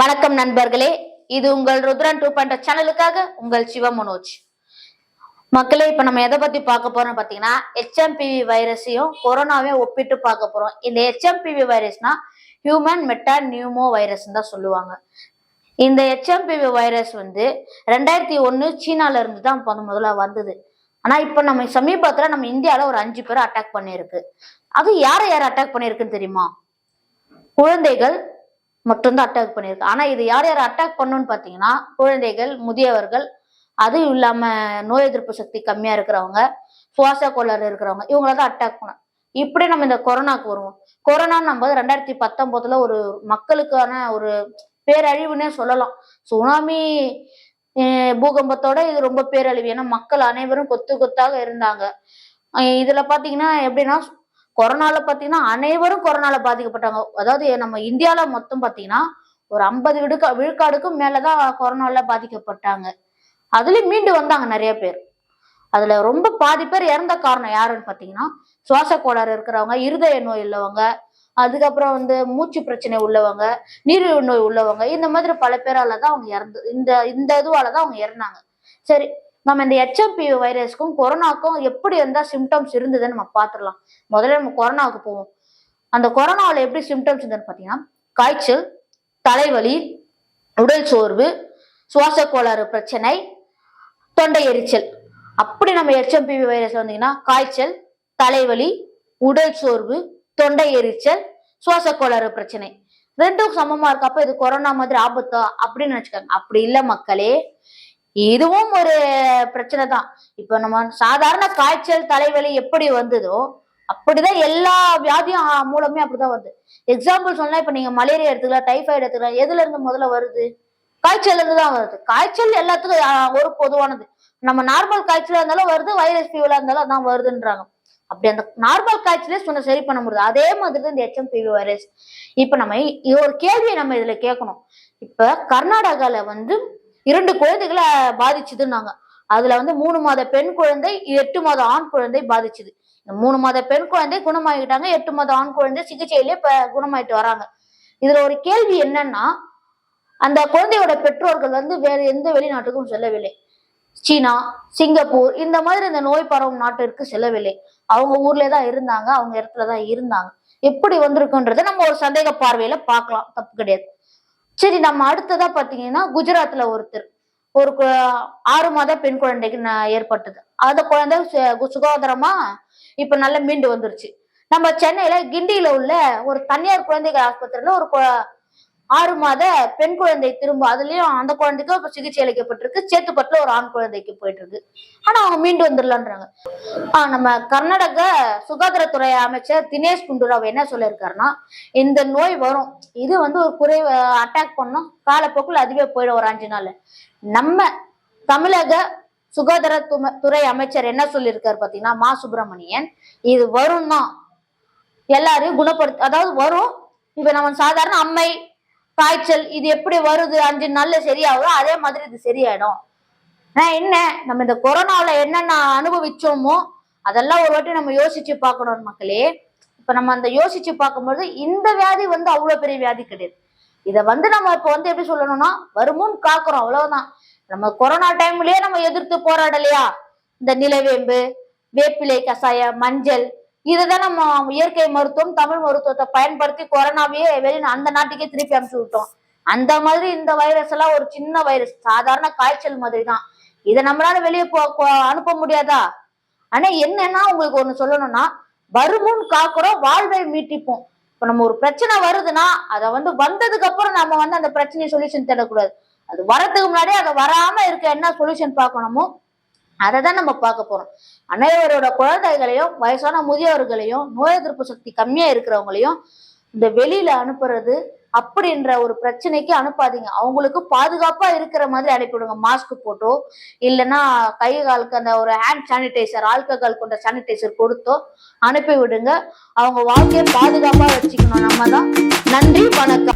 வணக்கம் நண்பர்களே. இது உங்கள் ருத்ரன் டூ பாயிண்ட் சேனலுக்காக உங்கள் சிவ மனோஜ். மக்களே இப்ப நம்ம எதை பத்தி பார்க்க போறோம் பாத்தீங்கன்னா ஹெச்எம்பிவி வைரஸையும் கொரோனாவையும் ஒப்பிட்டு பார்க்க போறோம். இந்த ஹெச்எம்பிவி வைரஸ்னா ஹியூமன் மெட்டா நியூமோ வைரஸ் தான் சொல்லுவாங்க. இந்த ஹெச்எம்பிவி வைரஸ் வந்து ரெண்டாயிரத்தி ஒன்னு சீனால இருந்து தான் முதல்ல வந்தது. ஆனா இப்ப நம்ம சமீபத்துல நம்ம இந்தியால ஒரு அஞ்சு பேர் அட்டாக் பண்ணியிருக்கு. அது யாரை யார் அட்டாக் பண்ணியிருக்குன்னு தெரியுமா? குழந்தைகள் மட்டும்தான் அட்டாக் பண்ணியிருக்கு. ஆனால் இது யார் யார் அட்டாக் பண்ணணும்னு பார்த்தீங்கன்னா குழந்தைகள் முதியவர்கள் அதுவும் இல்லாமல் நோய் எதிர்ப்பு சக்தி கம்மியாக இருக்கிறவங்க சுவாச கோளாறு இருக்கிறவங்க இவங்கள தான் அட்டாக் பண்ண இப்படி நம்ம இந்த கொரோனாக்கு வருவோம். கொரோனான்னு நம்ம ரெண்டாயிரத்தி பத்தொம்போதுல ஒரு மக்களுக்கான ஒரு பேரழிவுன்னே சொல்லலாம். சுனாமி பூகம்பத்தோட இது ரொம்ப பேரழிவு. ஏன்னா மக்கள் அனைவரும் கொத்து கொத்தாக இருந்தாங்க. இதுல பாத்தீங்கன்னா எப்படின்னா கொரோனால பாத்தீங்கன்னா அனைவரும் கொரோனால பாதிக்கப்பட்டாங்க. அதாவது நம்ம இந்தியால மொத்தம் பாத்தீங்கன்னா ஒரு ஐம்பது விடுக்கா விழுக்காடுக்கும் மேலதான் கொரோனால பாதிக்கப்பட்டாங்க. அதுலயும் மீண்டு வந்தாங்க நிறைய பேர். அதுல ரொம்ப பாதி பேர் இறந்த காரணம் யாருன்னு பாத்தீங்கன்னா சுவாச கோளாறு இருக்கிறவங்க இருதய நோய் உள்ளவங்க அதுக்கப்புறம் வந்து மூச்சு பிரச்சனை உள்ளவங்க நீரிழிவு நோய் உள்ளவங்க இந்த மாதிரி பல பேரால தான் அவங்க இறந்து இந்த இந்த இதுவால தான் அவங்க இறந்தாங்க. சரி நம்ம இந்த ஹெச்எம்பி வைரஸ்க்கும் கொரோனாக்கும் எப்படி இருந்தால் சிம்டம்ஸ் இருந்ததுன்னு நம்ம பார்த்துடலாம். முதல்ல நம்ம கொரோனாவுக்கு போவோம். அந்த கொரோனாவில் எப்படி சிம்டம்ஸ் இருந்ததுன்னு பார்த்தீங்கன்னா காய்ச்சல் தலைவலி உடல் சோர்வு சுவாச கோளாறு பிரச்சனை தொண்டை எரிச்சல். அப்படி நம்ம ஹெச்எம்பிவி வைரஸ் வந்தீங்கன்னா காய்ச்சல் தலைவலி உடல் சோர்வு தொண்டை எரிச்சல் சுவாச கோளாறு பிரச்சனை. ரெண்டும் சமமா இருக்கப்ப இது கொரோனா மாதிரி ஆபத்தா அப்படின்னு நினைச்சுக்காங்க. அப்படி இல்ல மக்களே. இதுவும் ஒரு பிரச்சனை தான் இப்ப நம்ம சாதாரண காய்ச்சல் தலைவலி எப்படி வந்ததோ அப்படிதான் எல்லா வியாதியும் மூலமே அப்படிதான் வருது. எக்ஸாம்பிள் சொன்னா இப்ப நீங்க மலேரியா எடுத்துக்கலாம் டைஃபாய்டு எடுத்துக்கலாம் எதுல இருந்து முதல்ல வருது? காய்ச்சல் இருந்து தான் வருது. காய்ச்சல் எல்லாத்துக்கும் ஒரு பொதுவானது. நம்ம நார்மல் காய்ச்சலா இருந்தாலும் வருது வைரஸ் ஃபீவரா இருந்தாலும் அதான் வருதுன்றாங்க. அப்படி அந்த நார்மல் காய்ச்சலே சொன்ன சரி பண்ண முடியுது. அதே மாதிரி தான் இந்த ஹெச்எம்பிவி வைரஸ் இப்ப நம்ம ஒரு கேள்வியை நம்ம இதுல கேட்கணும். இப்ப கர்நாடகால வந்து இரண்டு குழந்தைகளை பாதிச்சுதுன்னாங்க. அதுல வந்து மூணு மாத பெண் குழந்தை எட்டு மாத ஆண் குழந்தை பாதிச்சுது. இந்த மூணு மாத பெண் குழந்தை குணமாகிட்டாங்க எட்டு மாத ஆண் குழந்தை சிகிச்சையிலே இப்ப குணமாயிட்டு வராங்க. இதுல ஒரு கேள்வி என்னன்னா அந்த குழந்தையோட பெற்றோர்கள் வந்து வேற எந்த வெளிநாட்டுக்கும் செல்லவில்லை. சீனா சிங்கப்பூர் இந்த மாதிரி இந்த நோய் பரவும் நாட்டிற்கு செல்லவில்லை. அவங்க ஊர்ல தான் இருந்தாங்க அவங்க இடத்துல தான் இருந்தாங்க. எப்படி வந்திருக்குன்றதை நம்ம ஒரு சந்தேக பார்வையில பார்க்கலாம். தப்பு கிடையாது. சரி நம்ம அடுத்ததா பாத்தீங்கன்னா குஜராத்ல ஒருத்தர். ஒரு கு- ஆறு மாத பெண் குழந்தைக்கு ஏற்பட்டது. அந்த குழந்தை சு- சுகாதாரமா இப்ப நல்லா மீண்டு வந்துருச்சு. நம்ம சென்னையில கிண்டியில உள்ள ஒரு தனியார் குழந்தைகள் ஆஸ்பத்திரியில ஒரு கு- ஆறு மாத பெண் குழந்தை திரும்ப அதுலயும் அந்த குழந்தைக்கும் இப்ப சிகிச்சை அளிக்கப்பட்டிருக்கு. சேத்துப்பட்டுல ஒரு ஆண் குழந்தைக்கு போயிட்டு இருக்கு ஆனா அவங்க மீண்டு வந்துடலான்றாங்க. ஆஹ் நம்ம கர்நாடக சுகாதாரத்துறை அமைச்சர் தினேஷ் குண்டுராவ் என்ன சொல்லியிருக்காருன்னா இந்த நோய் வரும். இது வந்து ஒரு குறை அட்டாக் பண்ணோம். காலப்போக்கில் அதுவே போயிடும் ஒரு அஞ்சு நாள் நம்ம தமிழக சுகாதார துறை அமைச்சர் என்ன சொல்லியிருக்காரு பாத்தீங்கன்னா மா. சுப்பிரமணியன் இது வரும் தான் எல்லாரையும் குணப்படுத்த அதாவது வரும். இப்ப நம்ம சாதாரண அம்மை காய்ச்சல் இது எப்படி வருது? அஞ்சு நாள்ல சரியாகுதோ? அதே மாதிரி இது சரியாயிடும். நான் என்ன? நம்ம இந்த கொரோனால என்னென்ன அனுபவிச்சோமோ அதெல்லாம் ஒரு வாட்டி நம்ம யோசிச்சு பார்க்கணும் மக்களே. இப்ப நம்ம அந்த யோசிச்சு பார்க்கும்போது இந்த வியாதி வந்து அவ்வளவு பெரிய வியாதி கிடையாது. இதை வந்து நம்ம இப்ப வந்து எப்படி சொல்லணும்னா வருமுன் காக்குறோம் அவ்வளவுதான். நம்ம கொரோனா டைம்லயே நம்ம எதிர்த்து போராடலையா? இந்த நிலவேம்பு வேப்பிலை கஷாயம் மஞ்சள் இதுதான் நம்ம இயற்கை மருத்துவம் தமிழ் மருத்துவத்தை பயன்படுத்தி கொரோனாவையே வெளி அந்த நாட்டுக்கே திருப்பி அனுப்பிச்சு விட்டோம். அந்த மாதிரி இந்த வைரஸ் எல்லாம் ஒரு சின்ன வைரஸ் சாதாரண காய்ச்சல் மாதிரி தான் இதை நம்மளால வெளியே போ அனுப்ப முடியாதா? ஆனா என்னன்னா உங்களுக்கு ஒண்ணு சொல்லணும்னா வருமுன் காக்குறோம் வாழ்வை மீட்டிப்போம். இப்ப நம்ம ஒரு பிரச்சனை வருதுன்னா அதை வந்து வந்ததுக்கு அப்புறம் நம்ம வந்து அந்த பிரச்சனையை சொல்யூஷன் தேடக்கூடாது. அது வரதுக்கு முன்னாடியே அதை வராம இருக்க என்ன சொல்யூஷன் பார்க்கணுமோ அதை தான் நம்ம பார்க்க போறோம். அனைவரோட குழந்தைகளையும் வயசான முதியவர்களையும் நோய் எதிர்ப்பு சக்தி கம்மியா இருக்கிறவங்களையும் இந்த வெளியில அனுப்புறது அப்படின்ற ஒரு பிரச்சனைக்கு அனுப்பாதீங்க. அவங்களுக்கு பாதுகாப்பா இருக்கிற மாதிரி அனுப்பிவிடுங்க. மாஸ்க் போட்டோ இல்லைன்னா கை காலுக்கு அந்த ஒரு ஹேண்ட் சானிடைசர் ஆல்கஹால் கொண்ட சானிடைசர் கொடுத்தோ அனுப்பி விடுங்க அவங்க வாழ்க்கையை பாதுகாப்பா வச்சுக்கணும். நம்ம தான். நன்றி வணக்கம்.